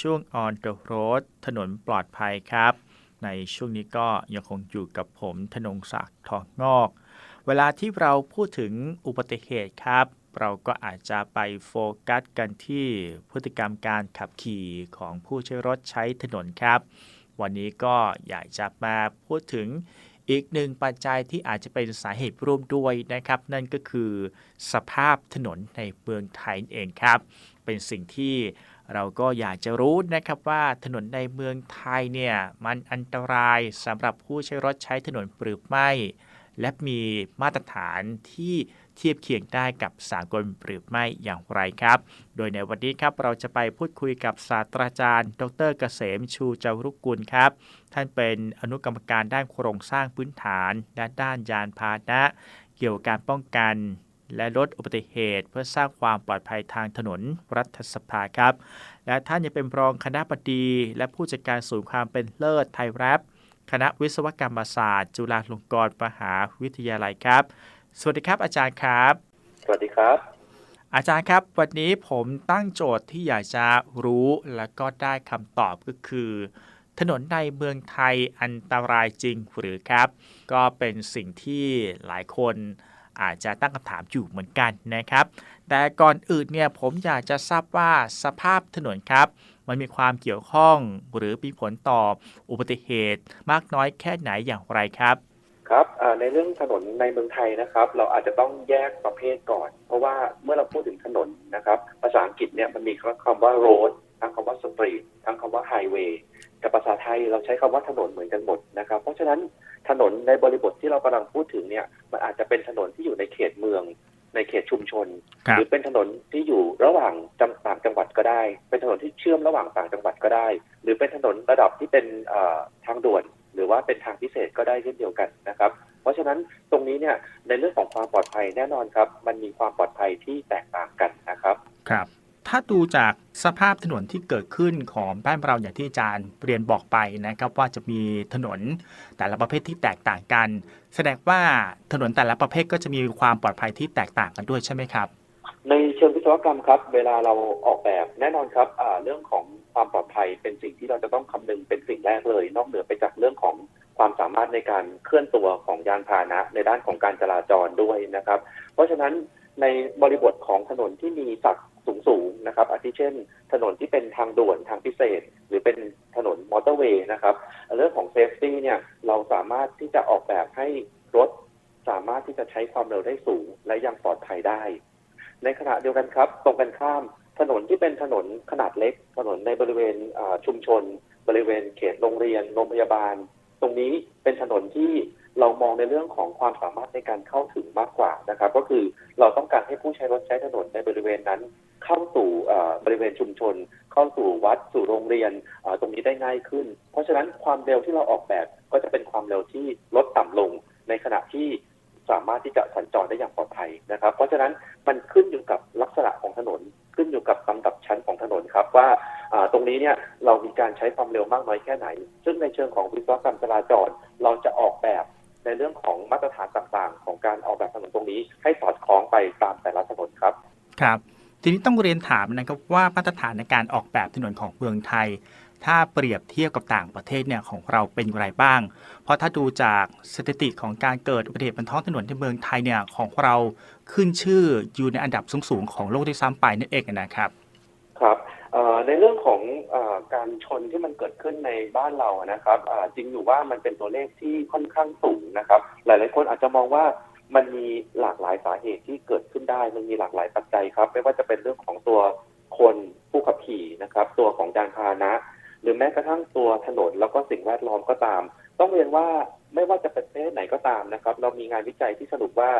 ช่วง On the Road ถนนปลอดภัยครับ ในช่วงนี้ก็ยังคงอยู่กับผมธนงศักดิ์ทองงอก เวลาที่เราพูดถึงอุบัติเหตุครับ เราก็อาจจะไปโฟกัสกันที่พฤติกรรมการขับขี่ของผู้ใช้รถใช้ถนนครับ วันนี้ก็อยากจะมาพูดถึงอีกหนึ่งปัจจัยที่อาจจะเป็นสาเหตุร่วมด้วยนะครับ นั่นก็คือสภาพถนนในเมืองไทยเองครับ เป็นสิ่งที่ เราก็อยากจะรู้นะครับว่าถนนในเมืองไทยเนี่ยมันอันตรายสำหรับผู้ใช้รถใช้ถนนหรือไม่ และมีมาตรฐานที่เทียบเคียงได้กับสากลหรือไม่อย่างไรครับ โดยในวันนี้ครับเราจะไปพูดคุยกับศาสตราจารย์ ดรเกษมชูจารุกุลครับ ท่านเป็นอนุกรรมการด้านโครงสร้างพื้นฐาน และด้านยานพาหนะ เกี่ยวกับการป้องกัน และลดอุบัติเหตุ เพื่อสร้างความปลอดภัยทางถนนรัฐสภาครับ และท่านยังเป็นรองคณะบดีและผู้จัดการศูนย์ความเป็นเลิศไทยแรปคณะวิศวกรรมศาสตร์ จุฬาลงกรณ์มหาวิทยาลัยครับ สวัสดีครับอาจารย์ครับ สวัสดีครับ อาจารย์ครับ วันนี้ผมตั้งโจทย์ที่อยากจะรู้และก็ได้คำตอบก็คือ ถนนในเมืองไทยอันตรายจริงหรือครับ ก็เป็นสิ่งที่หลายคน อาจจะตั้งคำถามอยู่เหมือนกันนะครับ แต่ก่อนอื่นเนี่ยผมอยากจะทราบว่าสภาพถนนครับ มันมีความเกี่ยวข้องหรือมีผลต่ออุบัติเหตุมากน้อยแค่ไหนอย่างไรครับครับในเรื่องถนนในเมืองไทยนะครับ เราอาจจะต้องแยกประเภทก่อน เพราะว่าเมื่อเราพูดถึงถนนนะครับ ภาษาอังกฤษเนี่ยมันมีคำว่า road ทั้งคำว่า street ทั้งคำว่า highway แต่ภาษาไทยเราใช้คำว่าถนนเหมือนกันหมดนะครับ เพราะฉะนั้นถนนในบริบทที่เรากำลังพูดถึงเนี่ย มันอาจจะเป็นถนนที่อยู่ในเขตเมือง ในเขตชุมชนครับหรือเป็นถนนที่อยู่ระหว่างจังต่างจังหวัดก็ได้ เป็นถนนที่เชื่อมระหว่างต่างจังหวัดก็ได้ หรือเป็นถนนระดับที่เป็นเอ่อทางด่วน หรือว่าเป็นทางพิเศษก็ได้เช่นเดียวกันนะครับ เพราะฉะนั้นตรงนี้เนี่ยในเรื่องของความปลอดภัยแน่นอนครับ มันมีความปลอดภัยที่แตกต่างกันนะครับ ครับ ถ้าดูจากสภาพถนนที่เกิดขึ้นของบ้านเราอย่างที่อาจารย์เรียนบอกไปนะครับว่าจะมีถนนแต่ละประเภทที่แตกต่างกัน แสดงว่าถนนแต่ละประเภทก็จะมีความปลอดภัยที่แตกต่างกันด้วยใช่ไหมครับ ในเชิงวิศวกรรมครับ เวลาเราออกแบบแน่นอนครับเรื่องของความปลอดภัยเป็นสิ่งที่เราจะต้องคำนึงเป็นสิ่งแรกเลย นอกเหนือไปจากเรื่องของความสามารถในการเคลื่อนตัวของยานพาหนะ ในด้านของการจราจรด้วยนะครับ เพราะฉะนั้นในบริบทของถนนที่มีศักดิ์ ช่น ถนนที่เป็นทางด่วนทางพิเศษ หรือเป็นถนนมอเตอร์เวย์นะครับ เรื่องของเซฟตี้เนี่ยเราสามารถที่จะออกแบบให้รถสามารถที่จะใช้ความเร็วได้สูง และยังปลอดภัยได้ ในขณะเดียวกันครับ ตรงกันข้ามถนนที่เป็นถนนขนาดเล็ก ถนนในบริเวณชุมชน บริเวณเขตโรงเรียนโรงพยาบาล ตรงนี้เป็นถนนที่เรามองในเรื่องของความสามารถในการเข้าถึงมากกว่านะครับ ก็คือเราต้องการให้ผู้ใช้รถใช้ถนนในบริเวณนั้น เข้าสู่บริเวณชุมชน เข้าสู่วัดสู่โรงเรียนตรงนี้ได้ง่ายขึ้น เพราะฉะนั้นความเร็วที่เราออกแบบก็จะเป็นความเร็วที่ลดต่ำลง ในขณะที่สามารถที่จะสัญจรได้อย่างปลอดภัยนะครับ เพราะฉะนั้นมันขึ้นอยู่กับลักษณะของถนน ขึ้นอยู่กับลำดับชั้นของถนนครับว่าอ่าตรงนี้เนี่ยเรามีการใช้ความเร็วมากน้อยแค่ไหน ซึ่งในเชิงของวิศวกรรมจราจรเราจะออกแบบในเรื่องของมาตรฐานต่างๆ ของการออกแบบถนนตรงนี้ให้สอดคล้องไปตามแต่ละถนนครับ ครับ ทีนี้ต้องเรียนถามนะครับว่ามาตรฐานในการออกแบบถนนของเมืองไทย ถ้าเปรียบเทียบกับต่างประเทศเนี่ยของเราเป็นอย่างไรบ้าง เพราะถ้าดูจากสถิติของการเกิดอุบัติเหตุบนท้องถนนในเมืองไทยเนี่ยของเราขึ้นชื่ออยู่ในอันดับสูงๆของโลกที่ซ้ำไปนั่นเองนะครับครับในเรื่องของอการชนที่มันเกิดขึ้นในบ้านเรานะครับจริงอยู่ว่ามันเป็นตัวเลขที่ค่อนข้างสูงนะครับ หลาย ๆ คนอาจจะมองว่า มันมีหลากหลายสาเหตุที่เกิดขึ้นได้ มันมีหลากหลายปัจจัยครับ ไม่ว่าจะเป็นเรื่องของตัวคนผู้ขับขี่นะครับ ตัวของยานพาหนะ หรือแม้กระทั่งตัวถนนแล้วก็สิ่งแวดล้อมก็ตาม ต้องเรียนว่าไม่ว่าจะเป็นประเทศไหนก็ตามนะครับ เรามีงานวิจัยที่สรุปว่า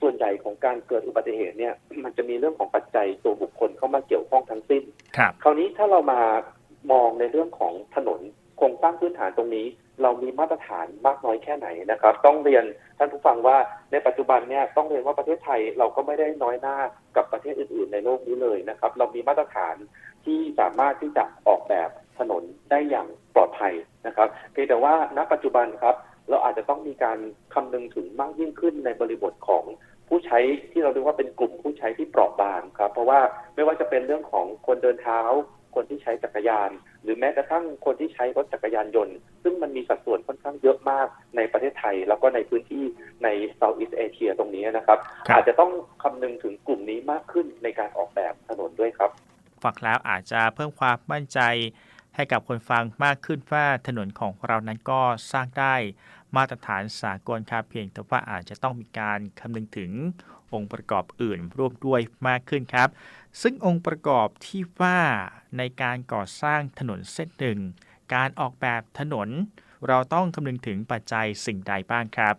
ส่วนใหญ่ของการเกิดอุบัติเหตุเนี่ยมันจะมีเรื่องของปัจจัยตัวบุคคลเข้ามาเกี่ยวข้องทั้งสิ้น ครับคราวนี้ถ้าเรามามองในเรื่องของถนนโครงสร้างพื้นฐานตรงนี้ เรามีมาตรฐานมากน้อยแค่ไหนนะครับ ต้องเรียนท่านผู้ฟังว่าในปัจจุบันเนี่ยต้องเรียนว่าประเทศไทยเราก็ไม่ได้น้อยหน้ากับประเทศอื่น ๆ ในโลกนี้เลยนะครับ เรามีมาตรฐานที่สามารถที่จะออกแบบถนนได้อย่างปลอดภัยนะครับเพียงแต่ว่าณปัจจุบันครับ เราอาจจะต้องมีการคำนึงถึงมากยิ่งขึ้นในบริบทของผู้ใช้ที่เราเรียกว่าเป็นกลุ่มผู้ใช้ที่เปราะบางครับ เพราะว่าไม่ว่าจะเป็นเรื่องของคนเดินเท้า คนที่ใช้จักรยาน หรือแม้กระทั่งคนที่ใช้รถจักรยานยนต์ ซึ่งมันมีสัดส่วนค่อนข้างเยอะมากในประเทศไทย แล้วก็ในพื้นที่ใน Southeast Asia ตรงนี้นะครับครับ อาจจะต้องคำนึงถึงกลุ่มนี้มากขึ้นในการออกแบบถนนด้วยครับฟังแล้วอาจจะเพิ่มความมั่นใจให้กับคนฟังมากขึ้นว่าถนนของเรานั้นก็สร้างได้มาตรฐานสากลครับเพียงแต่ว่าอาจจะต้องมีการคำนึงถึง องค์ประกอบอื่นร่วมด้วยมากขึ้นครับ ซึ่งองค์ประกอบที่ว่าในการก่อสร้างถนนเส้นหนึ่ง การออกแบบถนน เราต้องคำนึงถึงปัจจัยสิ่งใดบ้างครับ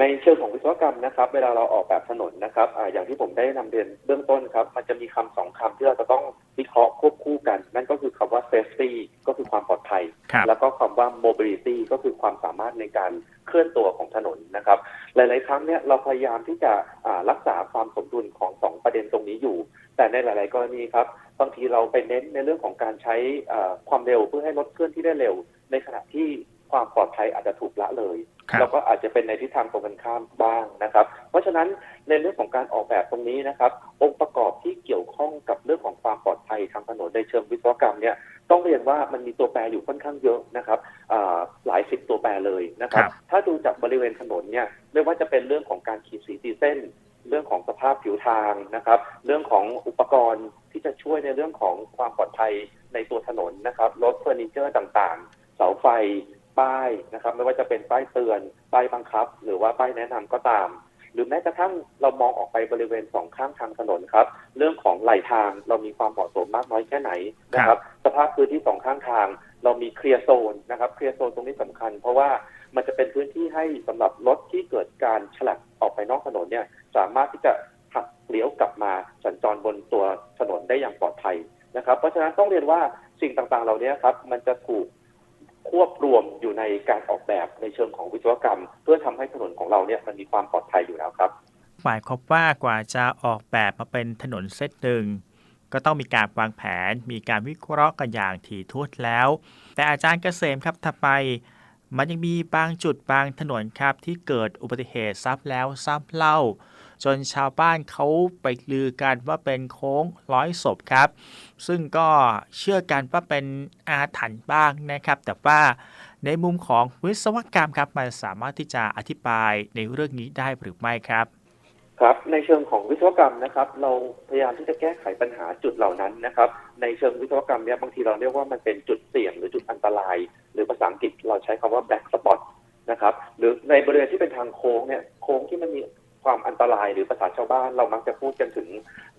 ในเชิงของวิศวกรรมนะครับเวลาเราออกแบบถนนนะครับอาอย่างที่ผมได้นำเรียนเบื้องต้นครับ มันจะมีคำสองคำที่เราจะต้องวิเคราะห์ควบคู่กัน นั่นก็คือคำว่า safety ก็คือความปลอดภัยครับแล้วก็คำว่า mobility ก็คือความสามารถในการเคลื่อนตัวของถนนนะครับ หลาย ๆ ครั้งเนี่ยเราพยายามที่จะอ่ารักษาความสมดุลของสองประเด็นตรงนี้อยู่ แต่ในหลาย ๆ กรณีครับบางทีเราไปเน้นในเรื่องของการใช้อ่าความเร็วเพื่อให้รถเคลื่อนที่ได้เร็ว ในขณะที่ความปลอดภัยอาจจะถูกละเลยครับแล้วก็อาจจะเป็นในทิศทางตรงกันข้ามบ้างนะครับ เพราะฉะนั้นในเรื่องของการออกแบบตรงนี้นะครับ องค์ประกอบที่เกี่ยวข้องกับเรื่องของความปลอดภัยทางถนนในเชิงวิศวกรรมเนี่ยต้อง เรียนว่ามันมีตัวแปรอยู่ค่อนข้างเยอะนะครับอ่าหลายสิบตัวแปรเลยนะครับครับ ถ้าดูจากบริเวณถนนเนี่ยไม่ว่าจะเป็นเรื่องของการขีดสีตีเส้น เรื่องของสภาพผิวทางนะครับ เรื่องของอุปกรณ์ที่จะช่วยในเรื่องของความปลอดภัยในตัวถนนนะครับรถเฟอร์นิเจอร์ต่างๆ เสาไฟป้ายนะครับ ไม่ว่าจะเป็นป้ายเตือนป้ายบังคับ หรือว่าป้ายแนะนำก็ตาม หรือแม้กระทั่งเรามองออกไปบริเวณสองข้างทางถนนครับ เรื่องของไหลทางเรามีความเหมาะสมมากน้อยแค่ไหนนะครับ สภาพพื้นที่สองข้างทาง เรามีเคลียร์โซนนะครับเคลียร์โซนตรงนี้สำคัญ เพราะว่ามันจะเป็นพื้นที่ให้สำหรับรถที่เกิดการฉลับออกไปนอกถนนเนี่ย สามารถที่จะหักเลี้ยวกลับมาสัญจรบนตัวถนนได้อย่างปลอดภัยนะครับ เพราะฉะนั้นต้องเรียนว่าสิ่งต่างๆ เหล่านี้ครับมันจะถูก ควบรวมอยู่ในการออกแบบในเชิงของวิศวกรรม เพื่อทำให้ถนนของเราเนี่ยมันมีความปลอดภัยอยู่แล้วครับ หมายความว่ากว่าจะออกแบบมาเป็นถนนเส้นหนึ่งก็ต้องมีการวางแผน มีการวิเคราะห์กันอย่างถี่ถ้วนแล้ว แต่อาจารย์เกษมครับทำไมมันยังมีบางจุดบางถนนครับที่เกิดอุบัติเหตุซ้ำแล้วซ้ำเล่า จนชาวบ้านเขาไปลือกันว่าเป็นโค้งร้อยศพครับ ซึ่งก็เชื่อกันว่าเป็นอาถรรพ์บ้างนะครับ แต่ว่าในมุมของวิศวกรรมครับมันสามารถที่จะอธิบายในเรื่องนี้ได้หรือไม่ครับครับในเชิงของวิศวกรรมนะครับ เราพยายามที่จะแก้ไขปัญหาจุดเหล่านั้นนะครับ ในเชิงวิศวกรรมเนี่ยบางทีเราเรียกว่ามันเป็นจุดเสี่ยงหรือจุดอันตราย หรือภาษาอังกฤษเราใช้คำว่า black spot นะครับหรือในบริเวณที่เป็นทางโค้งเนี่ยโค้งที่มันมี ความอันตรายหรือภาษาชาวบ้านเรามักจะพูดกันถึง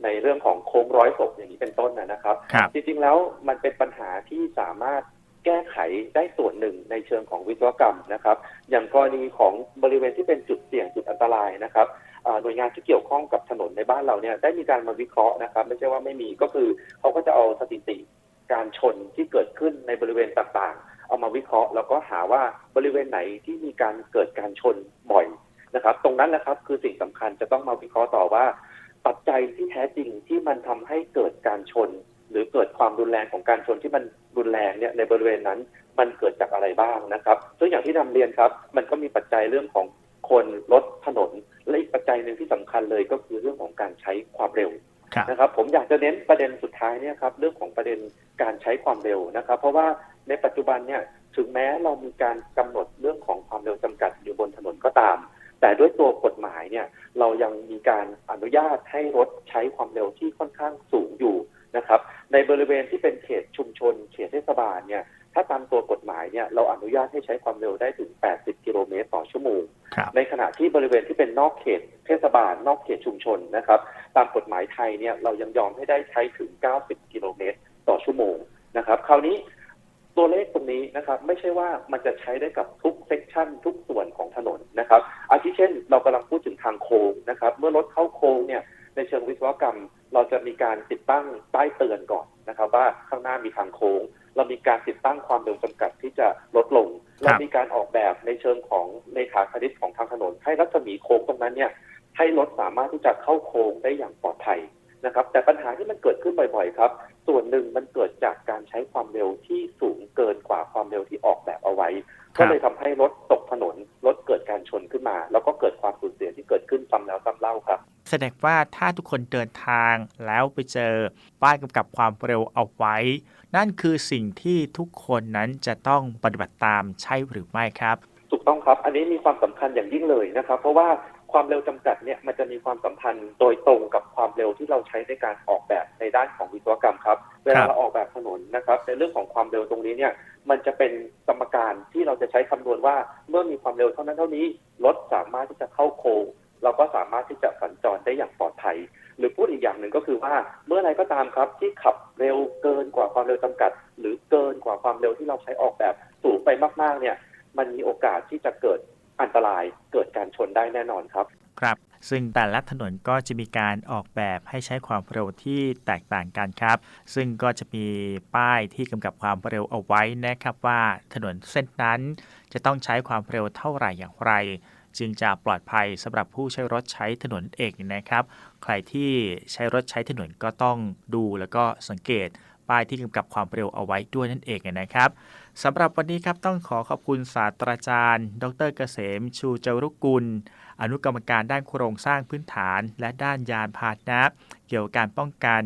ในเรื่องของโค้งร้อยศพอย่างนี้เป็นต้นนะนะครับครับ จริงๆแล้วมันเป็นปัญหาที่สามารถแก้ไขได้ส่วนหนึ่งในเชิงของวิศวกรรมนะครับ อย่างกรณีของบริเวณที่เป็นจุดเสี่ยงจุดอันตรายนะครับอ่าหน่วยงานที่เกี่ยวข้องกับถนนในบ้านเราเนี่ยได้มีการมาวิเคราะห์นะครับ ไม่ใช่ว่าไม่มีก็คือเขาก็จะเอาสถิติการชนที่เกิดขึ้นในบริเวณต่างๆ เอามาวิเคราะห์ แล้วก็หาว่าบริเวณไหนที่มีการเกิดการชนบ่อย นะครับ ตรงนั้นแหละครับคือสิ่งสำคัญจะต้องมาวิเคราะห์ต่อว่า ปัจจัยที่แท้จริงที่มันทำให้เกิดการชน หรือเกิดความรุนแรงของการชนที่มันรุนแรงเนี่ยในบริเวณนั้นมันเกิดจากอะไรบ้างนะครับซึ่งอย่างที่นำเรียนครับ มันก็มีปัจจัยเรื่องของคนรถถนนและอีกปัจจัยหนึ่งที่สำคัญเลยก็คือเรื่องของการใช้ความเร็วครับนะครับผมอยากจะเน้นประเด็นสุดท้ายเนี่ยครับเรื่องของประเด็นการใช้ความเร็วนะครับ เพราะว่าในปัจจุบันเนี่ยถึงแม้เรามีการกำหนดเรื่องของความเร็วจำกัดอยู่บนถนนก็ตาม แต่ด้วยตัวกฎหมายเนี่ยเรายังมีการอนุญาตให้รถใช้ความเร็วที่ค่อนข้างสูงอยู่นะครับ ในบริเวณที่เป็นเขตชุมชน เขตเทศบาลเนี่ยถ้าตามตัวกฎหมายเนี่ยเราอนุญาตให้ใช้ความเร็วได้ถึง 80 กิโลเมตรต่อชั่วโมงครับในขณะที่บริเวณที่เป็นนอกเขตเทศบาล นอกเขตชุมชนนะครับ ตามกฎหมายไทยเนี่ยเรายังยอมให้ได้ใช้ถึง 90 กิโลเมตรต่อชั่วโมงนะครับ คราวนี้ ตัวเลขตรงนี้นะครับไม่ใช่ว่ามันจะใช้ได้กับทุกเซกชันทุกส่วนของถนนนะครับอาทิเช่น เรากำลังพูดถึงทางโค้งนะครับ เมื่อรถเข้าโค้งเนี่ยในเชิงวิศวกรรม เราจะมีการติดตั้งป้ายเตือนก่อนนะครับ ว่าข้างหน้ามีทางโค้ง เรามีการติดตั้งความเร็วจำกัดที่จะลดลง เรามีการออกแบบในเชิงของเลขาคณิตของทางถนน ให้รัศมีโค้งตรงนั้นเนี่ยให้รถสามารถที่จะเข้าโค้งได้อย่างปลอดภัยนะครับแต่ปัญหาที่มันเกิดขึ้นบ่อยๆครับ ส่วนหนึ่งมันเกิดจากการใช้ความเร็วที่สูงเกินกว่าความเร็วที่ออกแบบเอาไว้ ก็เลยทำให้รถตกถนนรถเกิดการชนขึ้นมา แล้วก็เกิดความสูญเสียที่เกิดขึ้นซ้ำแล้วซ้ำเล่าครับ แสดงว่าถ้าทุกคนเดินทางแล้วไปเจอป้ายกำกับความเร็วเอาไว้ นั่นคือสิ่งที่ทุกคนนั้นจะต้องปฏิบัติตามใช่หรือไม่ครับ ถูกต้องครับ อันนี้มีความสำคัญอย่างยิ่งเลยนะครับ เพราะว่า ความเร็วจำกัดเนี่ยมันจะมีความสัมพันธ์โดยตรงกับความเร็วที่เราใช้ในการออกแบบในด้านของวิศวกรรมครับ เวลาเราออกแบบถนนนะครับ ในเรื่องของความเร็วตรงนี้เนี่ยมันจะเป็นสมการที่เราจะใช้คำนวณว่าเมื่อมีความเร็วเท่านั้นเท่านี้รถสามารถที่จะเข้าโค้งเราก็สามารถที่จะสัญจรได้อย่างปลอดภัย หรือพูดอีกอย่างหนึ่งก็คือว่าเมื่อไรก็ตามครับ ที่ขับเร็วเกินกว่าความเร็วจำกัด หรือเกินกว่าความเร็วที่เราใช้ออกแบบสูงไปมากๆเนี่ยมันมีโอกาสที่จะเกิด อันตรายเกิดการชนได้แน่นอนครับ ครับ ซึ่งแต่ละถนนก็จะมีการออกแบบให้ใช้ความเร็วที่แตกต่างกันครับ ซึ่งก็จะมีป้ายที่กำกับความเร็วเอาไว้นะครับว่าถนนเส้นนั้นจะต้องใช้ความเร็วเท่าไหร่อย่างไรจึงจะปลอดภัยสำหรับผู้ใช้รถใช้ถนนเองนะครับ ใครที่ใช้รถใช้ถนนก็ต้องดูแล้วก็สังเกต ป้ายที่กำกับความเร็วเอาไว้ด้วยนั่นเองนะครับสำหรับวันนี้ครับต้องขอขอบคุณศาสตราจารย์ ดรเกษม ชูจรุกุล อนุกรรมการด้านโครงสร้างพื้นฐาน และด้านยานพาหนะเกี่ยวกับการป้องกัน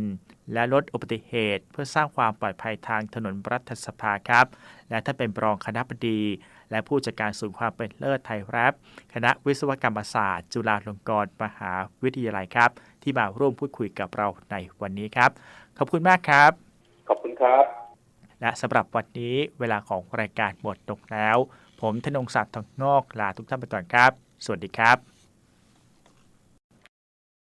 และลดอุบัติเหตุ เพื่อสร้างความปลอดภัยทางถนนรัฐสภาครับ และท่านเป็นรองคณะบดี และผู้จัดการศูนย์ความเป็นเลิศไทยแรปคณะวิศวกรรมศาสตร์ จุฬาลงกรณ์มหาวิทยาลัยครับ ที่มาร่วมพูดคุยกับเราในวันนี้ครับ ขอบคุณมากครับ ครับและสำหรับวันนี้เวลาของรายการหมดลงแล้ว ผมธนงศักดิ์ทองนอกลาทุกท่านไปก่อนครับ สวัสดีครับ